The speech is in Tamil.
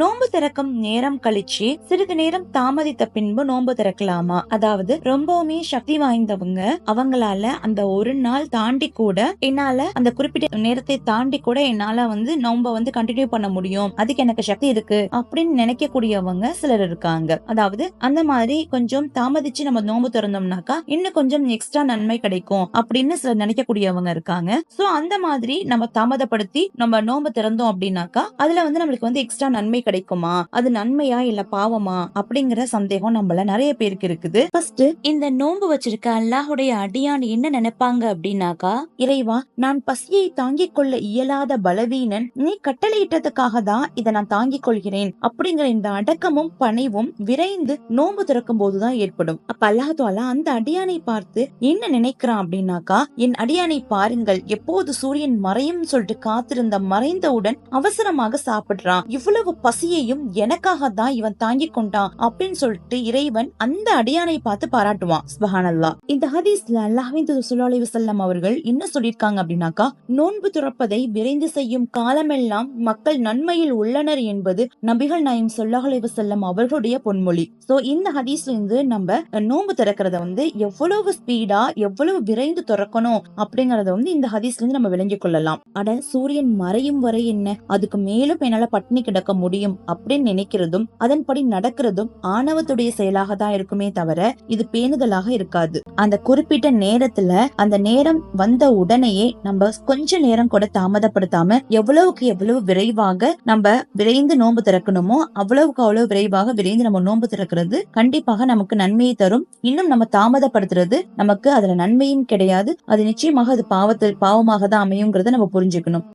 நோன்பு திறக்கும் நேரம் கழிச்சு சிறிது நேரம் தாமதித்த பின்பு நோன்பு திறக்கலாமா? அதாவது ரொம்பவுமே சக்தி வாய்ந்தவங்க அவங்களால அந்த ஒரு நாள் தாண்டி கூட என்னால அந்த குறிப்பிட்ட நேரத்தை தாண்டி கூட என்னால வந்து நோம்ப வந்து கண்டினியூ பண்ண முடியும். அதுக்கு எனக்கு சக்தி இருக்கு அப்படின்னு நினைக்கக்கூடியவங்க சிலர் இருக்காங்க. அதாவது அந்த மாதிரி கொஞ்சம் தாமதிச்சு நம்ம நோன்பு திறந்தோம்னாக்கா இன்னும் கொஞ்சம் எக்ஸ்ட்ரா நன்மை கிடைக்கும் அப்படின்னு சிலர் நினைக்கக்கூடியவங்க இருக்காங்க. சோ அந்த மாதிரி நம்ம தாமதப்படுத்தி நம்ம நோன்பு திறந்தோம் அப்படின்னாக்கா அதுல வந்து நம்மளுக்கு வந்து எக்ஸ்ட்ரா நன்மை கிடைக்குமா? அது நன்மையா இல்ல பாவமா? அப்படிங்கிற சந்தேகம் நம்மள நிறைய பேருக்கு இருக்குது. ஃபர்ஸ்ட் இந்த நோன்பு வச்சிருக்க அல்லாஹுடைய அடியான் என்ன நினைப்பாங்க அப்படின்னாக்கா இறைவா நான் பசியை தாங்கிக் கொள்ள இயலாத பலவீனன் நீ கட்டளையிட்டதுக்காக தான் இதை நான் தாங்கிக் கொள்கிறேன் அப்படிங்கிற இந்த அடக்கமும் பணிவும் விரைந்து நோன்பு திறக்கும் போதுதான் ஏற்படும். அப்ப அல்லாஹாலா அந்த அடியானை பார்த்து என்ன நினைக்கிறான் அப்படின்னாக்கா என் அடியானை பாருங்கள் எப்போது சூரியன் மறையும் சொல்லிட்டு காத்திருந்த மறைந்தவுடன் அவசரமாக சாப்பிடுறான். இவ்வளவு பசியையும் எனக்காக தான் இவன் தாங்கிக் கொண்டான் அப்படின்னு சொல்லிட்டு இறைவன் அந்த அடியானை பார்த்து பாராட்டுவான். இந்த ஹதீஸ்ல அல்லாஹின் சுல்லாலி வசல்லம் அவர்கள் என்ன சொல்லியிருக்காங்க அப்படின்னாக்கா நோன்பு துறப்பதை விரைந்து செய்யும் காலமெல்லாம் மக்கள் நன்மையில் உள்ளனர் என்பது நபிகள் நாயம் சொல்லாஹலை வசல்லம் அவர்களுடைய பொன்மொழி. சோ இந்த ஹதீஸ்ல இருந்து நம்ம நோன்பு திறக்கிறத வந்து எவ்வளவு ஸ்பீடா எவ்வளவு விரைந்து திறக்கணும் அப்படிங்கறத வந்து இந்த ஹதீஸ்ல இருந்து நம்ம விளங்கிக் கொள்ளலாம். அட சூரியன் மறையும் வரை என்ன? அதுக்கு மேலும் என்னால பட்டினி கிடக்க முடியும் முடியும் அப்படின்னு நினைக்கிறதும் அதன்படி நடக்கிறதும் ஆணவத்துடைய செயலாக தான் இருக்குமே தவிர இது பேணுதலாக இருக்காது. அந்த குறிப்பிட்ட நேரத்துல அந்த நேரம் வந்த உடனேயே நம்ம கொஞ்ச நேரம் கூட தாமதப்படுத்தாம எவ்வளவுக்கு எவ்வளவு விரைவாக நம்ம விரைந்து நோன்பு திறக்கணுமோ அவ்வளவுக்கு அவ்வளவு விரைவாக விரைந்து நம்ம நோன்பு திறக்கிறது கண்டிப்பாக நமக்கு நன்மையை தரும். இன்னும் நம்ம தாமதப்படுத்துறது நமக்கு அதுல நன்மையும் கிடையாது. அது நிச்சயமாக அது பாவத்தில் பாவமாக தான் அமையுங்கிறத நம்ம புரிஞ்சுக்கணும்.